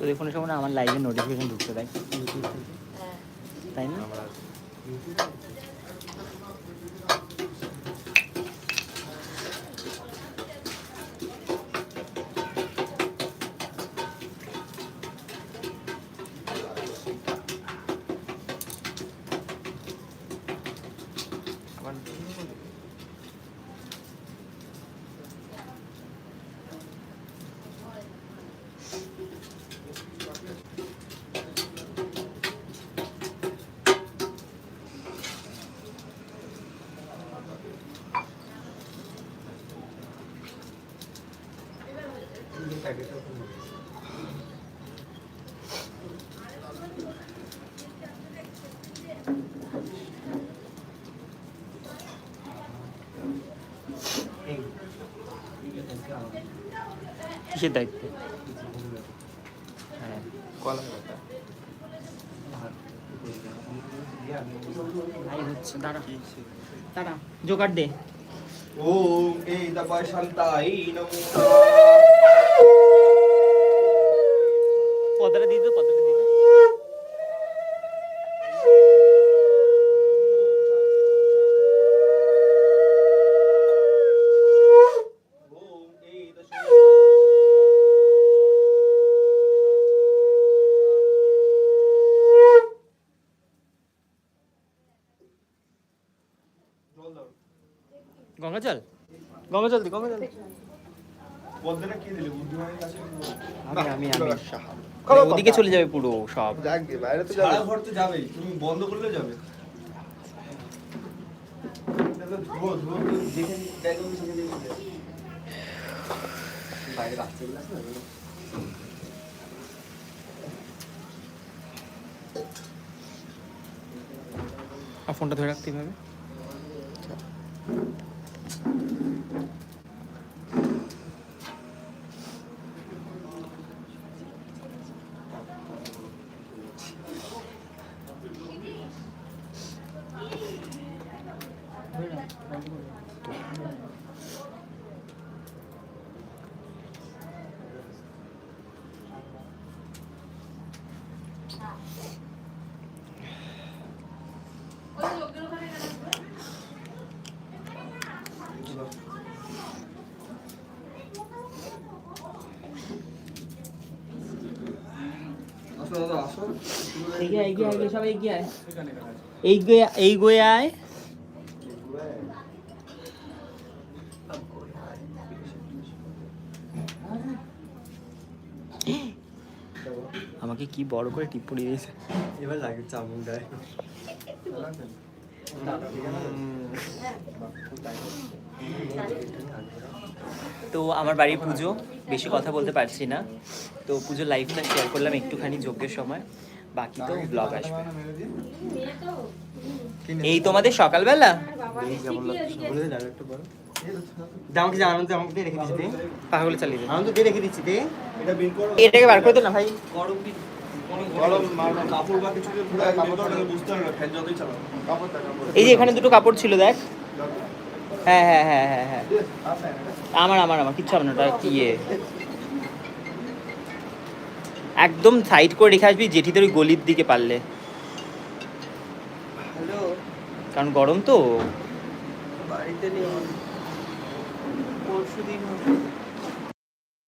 তো দেখুন সময় না আমার লাইভে নোটিফিকেশন ঢুকতে দেয় হ্যাঁ। তাই না? কিসের দায়িত্বে? হ্যাঁ। হচ্ছে দাঁড়া। দাঁড়া জোগাড় দে। ওম এই দাবায় শান্তাই নমো। পদাটা দিয়ে দে পদাটা দিয়ে দাও। গঙ্গা জল? গঙ্গা জল দি গঙ্গা জল আমি আমি আমি। ওদিকে চলে যাবে পুরো সব। বাইরে তো যাবে। ঘর তো যাবেই। তুমি বন্ধ করলে যাবে। বাইরে ফোনটা ধরে রাখতে হবে। আসো দাদা আসো এগিয়ে এগিয়ে এগিয়ে সব এগিয়ে আয় এই গয়ে এই গয়ে আমাকে কি বড় করে টিপ্পনি দিয়েছে? এবার লাগে চামুন্ডায় তো আমার বাড়ির পুজো বেশি কথা বলতে পারছি না। তো পুজোর লাইফটা শেয়ার করলাম একটুখানি যজ্ঞের সময়। বাকি তো ব্লগ আসবে। এই তোমাদের সকালবেলা? আমাকে যে আনন্দ আমাকে দিয়ে রেখে দিচ্ছি তে। চালিয়ে দে। আনন্দ দিয়ে রেখে দিচ্ছি তে। এটা বের করো। এটাকে বার করে দে না ভাই। গরম এই যে এখানে দুটো কাপড় ছিল দেখ। হ্যাঁ হ্যাঁ হ্যাঁ হ্যাঁ হ্যাঁ। আমার আমার আমার কিচ্ছু হবে না ওটা ইয়ে একদম সাইড করে রেখে আসবি জেঠিদের ওই গলির দিকে পারলে। কারণ গরম তো। বাড়িতে নেই। পরশু দিন